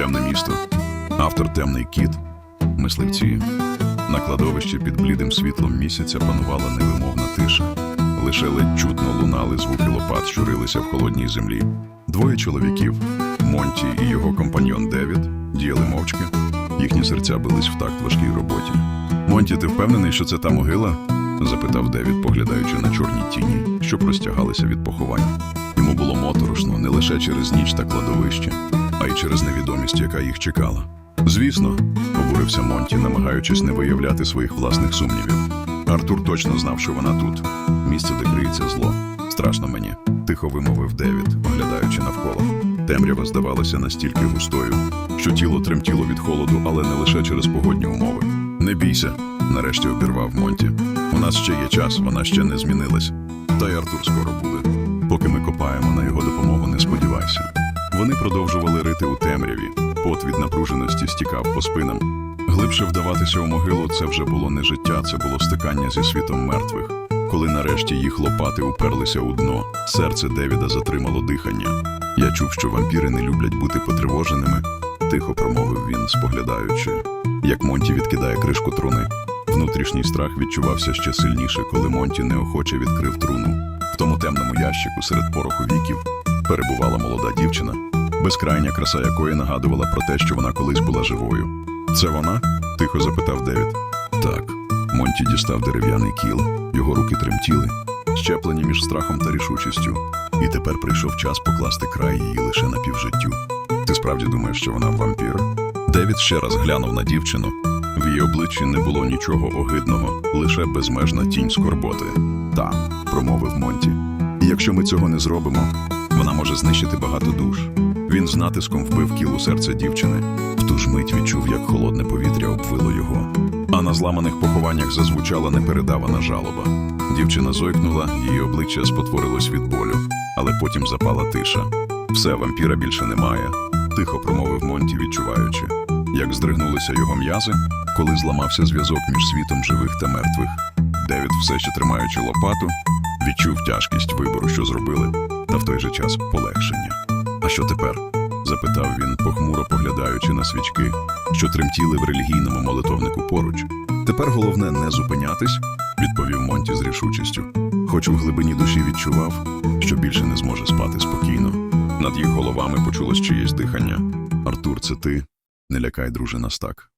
Темне місто. Автор темний кіт. Мисливці. На кладовищі під блідим світлом місяця панувала невимовна тиша. Лише ледь чутно лунали звуки лопат, що рилися в холодній землі. Двоє чоловіків Монті і його компаньон Девід діяли мовчки. Їхні серця бились в такт важкій роботі. Монті, ти впевнений, що це та могила? запитав Девід, поглядаючи на чорні тіні, що простягалися від поховань. Йому було моторошно не лише через ніч та кладовище, а й через невідомість, яка їх чекала. Звісно, обурився Монті, намагаючись не виявляти своїх власних сумнівів. Артур точно знав, що вона тут. Місце, де криється зло. Страшно мені, тихо вимовив Девід, оглядаючи навколо. Темрява здавалася настільки густою, що тіло тремтіло від холоду, але не лише через погодні умови. Не бійся, нарешті обірвав Монті. У нас ще є час, вона ще не змінилась. Та й Артур скоро буде. Поки ми копаємо на його допомогу, не сподівайся. Вони продовжували рити у темряві. Пот від напруженості стікав по спинам. Глибше вдаватися у могилу це вже було не життя, це було стикання зі світом мертвих. Коли нарешті їх лопати уперлися у дно, серце Девіда затримало дихання. Я чув, що вампіри не люблять бути потривоженими, тихо промовив він, споглядаючи, як Монті відкидає кришку труни. Внутрішній страх відчувався ще сильніше, коли Монті неохоче відкрив труну. В тому темному ящику серед пороху віків перебувала молода дівчина, безкрайня краса якої нагадувала про те, що вона колись була живою. Це вона? тихо запитав Девід. Так. Монті дістав дерев'яний кіл, його руки тремтіли, щеплені між страхом та рішучістю. І тепер прийшов час покласти край її лише на півжиттю. Ти справді думаєш, що вона вампір? Девід ще раз глянув на дівчину. В її обличчі не було нічого огидного, лише безмежна тінь скорботи. Та, промовив Монті. І якщо ми цього не зробимо, вона може знищити багато душ. Він з натиском вбив кіл у серце дівчини. В ту ж мить відчув, як холодне повітря обвило його. А на зламаних похованнях зазвучала непередавана жалоба. Дівчина зойкнула, її обличчя спотворилось від болю, але потім запала тиша. Все, вампіра більше немає, тихо промовив Монті, відчуваючи, як здригнулися його м'язи, коли зламався зв'язок між світом живих та мертвих. Девід, все ще тримаючи лопату, відчув тяжкість вибору, що зробили, та в той же час полегшення. А що тепер? запитав він, похмуро поглядаючи на свічки, що тремтіли в релігійному молитовнику поруч. Тепер головне не зупинятись, відповів Монті з рішучістю, хоч у глибині душі відчував, що більше не зможе спати спокійно. Над їх головами почулось чиєсь дихання. Артур, це ти? Не лякай, друже, нас так.